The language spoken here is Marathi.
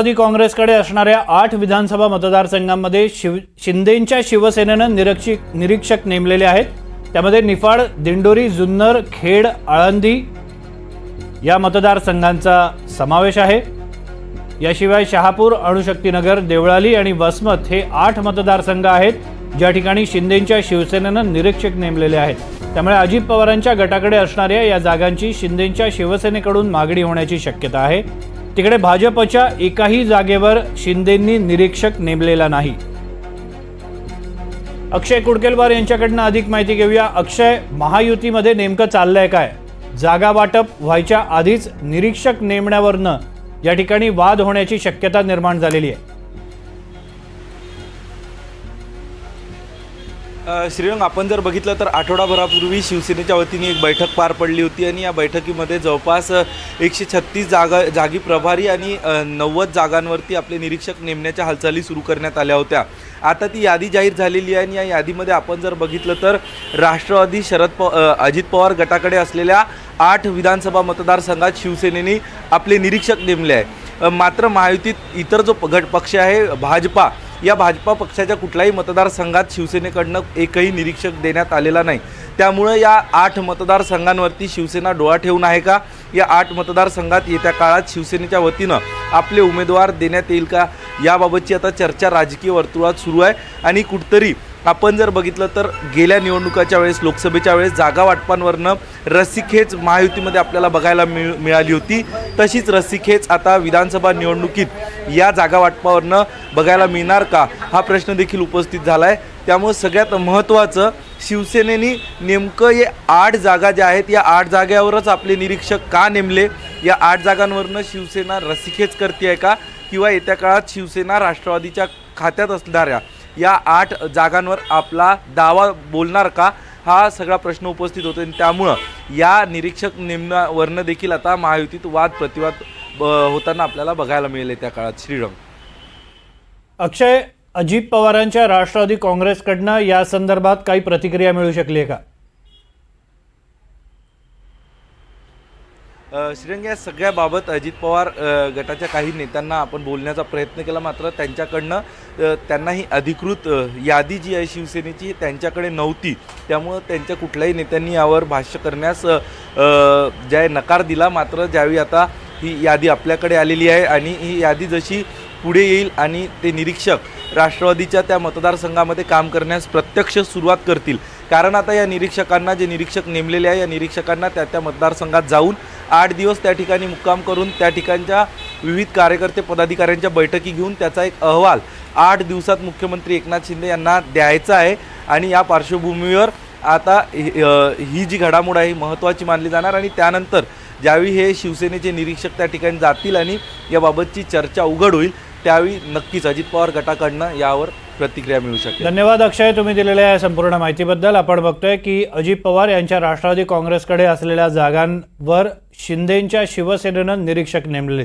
राष्ट्रवादी काँग्रेसकडे असणाऱ्या आठ विधानसभा मतदारसंघांमध्ये शिव शिंदेंच्या शिवसेनेनं निरीक्षक निरीक्षक नेमलेले आहेत. त्यामध्ये निफाड दिंडोरी जुन्नर खेड आळंदी या मतदारसंघांचा समावेश आहे. याशिवाय शहापूर अणुशक्तीनगर देवळाली आणि वसमत हे आठ मतदारसंघ आहेत ज्या ठिकाणी शिंदेंच्या शिवसेनेनं निरीक्षक नेमलेले आहेत. त्यामुळे अजित पवारांच्या गटाकडे असणाऱ्या या जागांची शिंदेंच्या शिवसेनेकडून मागणी होण्याची शक्यता आहे. तिकडे भाजपच्या एकाही जागेवर शिंदेंनी निरीक्षक नेमलेला नाही. अक्षय कुडकेलवार यांच्याकडनं अधिक माहिती घेऊया. अक्षय महायुतीमध्ये नेमकं चाललंय काय? जागा वाटप व्हायच्या आधीच निरीक्षक नेमण्यावरनं या ठिकाणी वाद होण्याची शक्यता निर्माण झालेली आहे. श्रीरंग आपण जर बघितलं तर आठवडाभरापूर्वी शिवसेनेच्या वतीने एक बैठक पार पडली होती आणि या बैठकीमध्ये जवळपास एकशे छत्तीस जागा जागी प्रभारी आणि नव्वद जागांवरती आपले निरीक्षक नेमण्याच्या हालचाली सुरू करण्यात आल्या होत्या. आता ती यादी जाहीर झालेली आहे आणि या यादीमध्ये आपण जर बघितलं तर राष्ट्रवादी शरद प अजित पवार गटाकडे असलेल्या आठ विधानसभा मतदारसंघात शिवसेनेने आपले निरीक्षक नेमले आहे. मात्र महायुतीत इतर जो प- गट पक्ष आहे भाजपा या भाजपा पक्षाच्या कुठल्याही मतदारसंघात शिवसेनेकडनं एकही निरीक्षक देण्यात आलेला नाही. त्यामुळं या आठ मतदारसंघांवरती शिवसेना डोळा ठेवून आहे का? या आठ मतदारसंघात येत्या काळात शिवसेनेच्या वतीनं आपले उमेदवार देण्यात येईल का? याबाबतची आता चर्चा राजकीय वर्तुळात सुरू आहे आणि कुठतरी आपण जर बघितलं तर गेल्या निवडणुकाच्या वेळेस लोकसभेच्या वेळेस जागा वाटपांवरनं रस्सीखेच महायुतीमध्ये आपल्याला बघायला मिळ मिळाली होती. तशीच रस्सीखेच आता विधानसभा निवडणुकीत या जागा वाटपावरनं बघायला मिळणार का? हा प्रश्न देखील उपस्थित झाला आहे त्यामुळे सगळ्यात महत्त्वाचं शिवसेनेनी नेमकं हे आठ जागा ज्या आहेत या आठ जाग्यावरच आपले निरीक्षक का नेमले? या आठ जागांवरनं शिवसेना रस्सीखेच करते आहे का? किंवा येत्या काळात शिवसेना राष्ट्रवादीच्या खात्यात असणाऱ्या या आठ जागांवर आपला दावा बोलणार का? हा सगळा प्रश्न उपस्थित होतो आणि त्यामुळं या निरीक्षक नेमण्यावरनं देखील आता महायुतीत वाद प्रतिवाद ब- होताना आपल्याला बघायला मिळेल त्या काळात. श्रीरंग. अक्षय अजित पवारांच्या राष्ट्रवादी काँग्रेसकडनं या संदर्भात काही प्रतिक्रिया मिळू शकली आहे का? श्रीरंग या सगळ्याबाबत अजित पवार गटाच्या काही नेत्यांना आपण बोलण्याचा प्रयत्न केला. मात्र त्यांच्याकडनं त्यांना ही अधिकृत यादी जी आहे शिवसेनेची त्यांच्याकडे नव्हती. त्यामुळं त्यांच्या कुठल्याही नेत्यांनी यावर भाष्य करण्यास ज्या नकार दिला. मात्र ज्यावेळी आता ही यादी आपल्याकडे आलेली आहे आणि ही यादी जशी पुढे येईल आणि ते निरीक्षक राष्ट्रवादीच्या त्या मतदारसंघामध्ये काम करण्यास प्रत्यक्ष सुरुवात करतील. कारण आता या निरीक्षकांना जे निरीक्षक नेमलेले आहे या निरीक्षकांना त्या त्या मतदारसंघात जाऊन आठ दिवस त्या ठिकाणी मुक्काम करून त्या ठिकाणच्या विविध कार्यकर्ते पदाधिकाऱ्यांच्या बैठकी घेऊन त्याचा एक अहवाल आठ दिवसात मुख्यमंत्री एकनाथ शिंदे यांना द्यायचा आहे. आणि या पार्श्वभूमीवर आता ही ही जी घडामोड आहे ही महत्त्वाची मानली जाणार. आणि त्यानंतर ज्यावेळी हे शिवसेनेचे निरीक्षक त्या ठिकाणी जातील आणि याबाबतची चर्चा उघड होईल त्यावेळी नक्कीच अजित पवार गटाकडनं यावर प्रतिक्रिया मिळू शकेल. धन्यवाद अक्षय. तुम्ही दिलेल्या या संपूर्ण माहितीबद्दल आपण बघतोय की अजित पवार यांच्या राष्ट्रवादी काँग्रेसकडे असलेल्या जागांवर शिंदेंच्या शिवसेनेनं निरीक्षक नेमले.